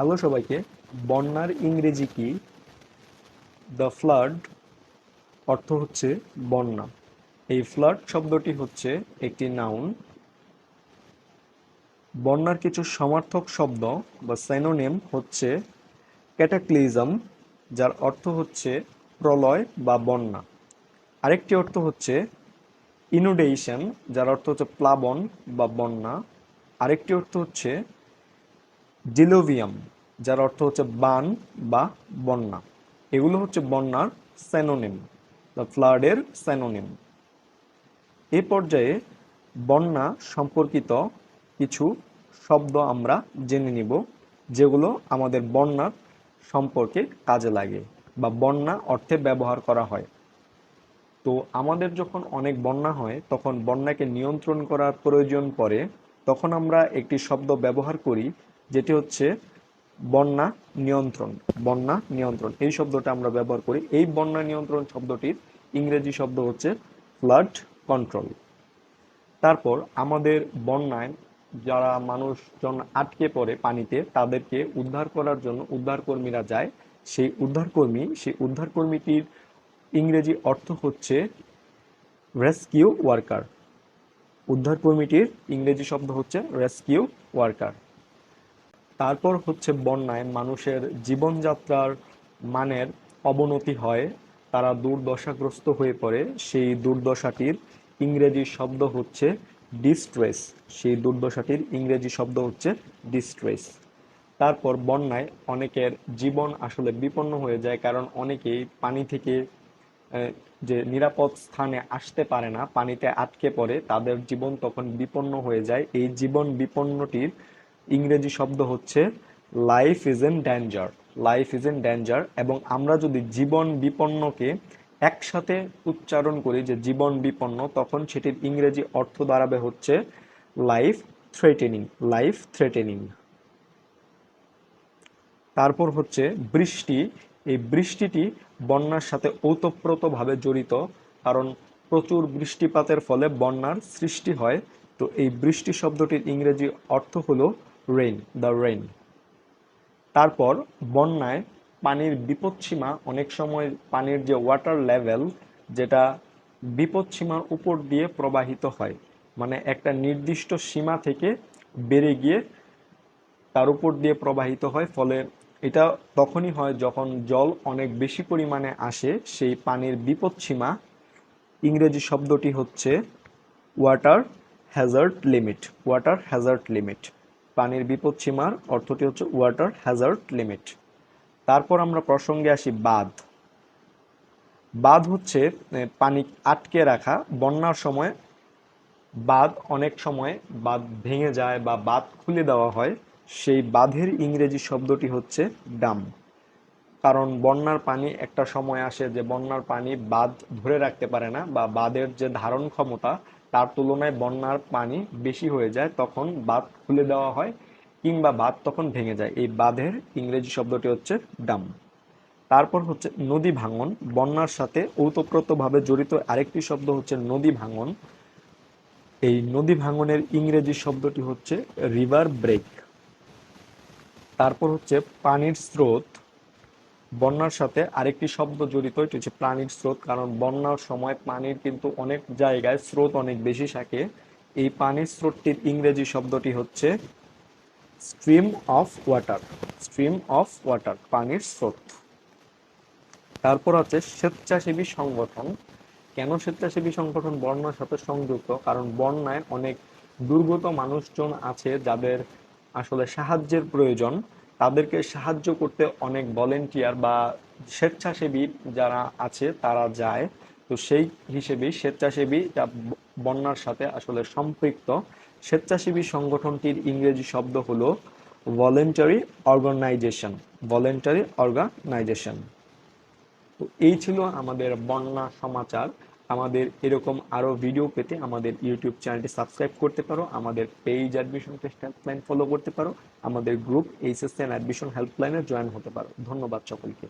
Hello সবাইকে। বন্যার ইংরেজি কি? দ্য ফ্লাড অর্থ হচ্ছে বন্যা। এই ফ্লাড শব্দটি হচ্ছে একটি নাউন বন্যার কিছু সমার্থক শব্দ বা সাইনোনিম হচ্ছে ক্যাটাক্লিজম যার অর্থ হচ্ছে প্রলয় বা বন্যা। আরেকটি অর্থ হচ্ছে ইনুডেশন যার অর্থ হচ্ছে প্লাবন বা বন্যা। আরেকটি অর্থ হচ্ছে ডিলোভিয়াম যার অর্থ হচ্ছে বান বা বন্যা। এগুলো হচ্ছে বন্যার স্যানোনিম বা ফ্লাডের স্যানোনিম এ পর্যায়ে বন্যা সম্পর্কিত কিছু শব্দ আমরা জেনে নিব, যেগুলো আমাদের বন্যার সম্পর্কে কাজে লাগে বা বন্যা অর্থে ব্যবহার করা হয়। তো আমাদের যখন অনেক বন্যা হয়, তখন বন্যাকে নিয়ন্ত্রণ করার প্রয়োজন পড়ে, তখন আমরা একটি শব্দ ব্যবহার করি যেটি হচ্ছে বন্যা নিয়ন্ত্রণ বন্যা নিয়ন্ত্রণ। এই শব্দটা আমরা ব্যবহার করি। এই বন্যা নিয়ন্ত্রণ শব্দটির ইংরেজি শব্দ হচ্ছে ফ্লাড কন্ট্রোল তারপর আমাদের বন্যায় যারা মানুষজন আটকে পড়ে পানিতে, তাদেরকে উদ্ধার করার জন্য উদ্ধারকর্মীরা যায়। সেই উদ্ধারকর্মী, সেই উদ্ধারকর্মীটির ইংরেজি অর্থ হচ্ছে রেস্কিউ ওয়ার্কার উদ্ধারকর্মীটির ইংরেজি শব্দ হচ্ছে রেস্কিউ ওয়ার্কার তারপর হচ্ছে বন্যায় মানুষের জীবনযাত্রার মানের অবনতি হয়, তারা দুর্দশাগ্রস্ত হয়ে পড়ে। সেই দুর্দশাটির ইংরেজি শব্দ হচ্ছে ডিস্ট্রেস সেই দুর্দশাটির ইংরেজি শব্দ হচ্ছে ডিস্ট্রেস তারপর বন্যায় অনেকের জীবন আসলে বিপন্ন হয়ে যায়, কারণ অনেকেই পানি থেকে যে নিরাপদ স্থানে আসতে পারে না, পানিতে আটকে পড়ে, তাদের জীবন তখন বিপন্ন হয়ে যায়। এই জীবন বিপন্নটির ইংরেজি শব্দ হচ্ছে life is in danger life is in danger এবং আমরা যদি জীবন বিপন্নকে একসাথে উচ্চারণ করি যে জীবন বিপন্ন, তখন সেটির ইংরেজি অর্থ দাঁড়াবে হচ্ছে লাইফ থ্রেটেনিং লাইফ থ্রেটেনিং তারপর হচ্ছে, বৃষ্টি. এই বৃষ্টিটি বন্যার সাথে ওতপ্রোতভাবে জড়িত, কারণ প্রচুর বৃষ্টিপাতের ফলে বন্যার সৃষ্টি হয়। তো এই বৃষ্টি শব্দটির ইংরেজি অর্থ হলো রেইন দ্য রেইন তারপর বন্যায় পানির বিপদসীমা, অনেক সময় পানির যে ওয়াটার লেভেল যেটা বিপদসীমার উপর দিয়ে প্রবাহিত হয় মানে একটা নির্দিষ্ট সীমা থেকে বেড়ে গিয়ে তার উপর দিয়ে প্রবাহিত হয়, ফলে এটা তখনই হয় যখন জল অনেক বেশি পরিমাণে আসে, সেই পানির বিপদসীমা, ইংরেজি শব্দটি হচ্ছে water hazard limit water hazard limit পানির বিপদসীমার অর্থটি হচ্ছে ওয়াটার হ্যাজার্ড লিমিট তারপর আমরা প্রসঙ্গে আসি বাঁধ। বাঁধ হচ্ছে পানি আটকে রাখা, বন্যার সময় বাঁধ অনেক সময় বাঁধ ভেঙে যায় বা বাঁধ খুলে দেওয়া হয়, সেই বাঁধের ইংরেজি শব্দটি হচ্ছে ডাম। কারণ বন্যার পানি একটা সময় আসে যে বন্যার পানি বাঁধ ধরে রাখতে পারে না বা বাঁধের যে ধারণ ক্ষমতা তার তুলনায় বন্যার পানি বেশি হয়ে যায় তখন বাঁধ খুলে দেওয়া হয় কিংবা বাঁধ তখন ভেঙে যায়। এই বাঁধের ইংরেজি শব্দটি হচ্ছে ডাম। তারপর হচ্ছে নদী ভাঙন। বন্যার সাথে ওতপ্রোতভাবে জড়িত আরেকটি শব্দ হচ্ছে নদী ভাঙন। এই নদী ভাঙনের ইংরেজি শব্দটি হচ্ছে রিভার ব্রেক। তারপর হচ্ছে পানির স্রোত। বন্যার সাথে আরেকটি শব্দ জড়িত, এটি হচ্ছে পানির স্রোত, কারণ বন্যার সময় পানির কিন্তু অনেক জায়গায় স্রোত অনেক বেশি থাকে। এই পানির স্রোতটির ইংরেজি শব্দটি হচ্ছে stream of water, stream of water, পানির স্রোত। তারপর আছে স্বেচ্ছাসেবী সংগঠন। কেন স্বেচ্ছাসেবী সংগঠন বন্যার সাথে সংযুক্ত? কারণ বন্যায় অনেক দুর্গত মানুষজন আছে যাদের আসলে সাহায্যের প্রয়োজন। তাদেরকে সাহায্য করতে অনেক ভলেন্টিয়ার বা স্বেচ্ছাসেবী যারা আছে, তারা যায়। তো সেই হিসেবেই স্বেচ্ছাসেবী যা বন্যার সাথে আসলে সম্পৃক্ত, স্বেচ্ছাসেবী সংগঠনটির ইংরেজি শব্দ হলো ভলেন্টারি অর্গানাইজেশন ভলেন্টারি অর্গানাইজেশন তো এই ছিল আমাদের বন্যা সমাচার। আমাদের এরকম আরও ভিডিও পেতে আমাদের ইউটিউব চ্যানেলটি সাবস্ক্রাইব করতে পারো, আমাদের page admission test helpline follow করতে পারো, আমাদের গ্রুপ এইচএসএন অ্যাডমিশন হেল্পলাইনে জয়েন হতে পারো। ধন্যবাদ সকলকে।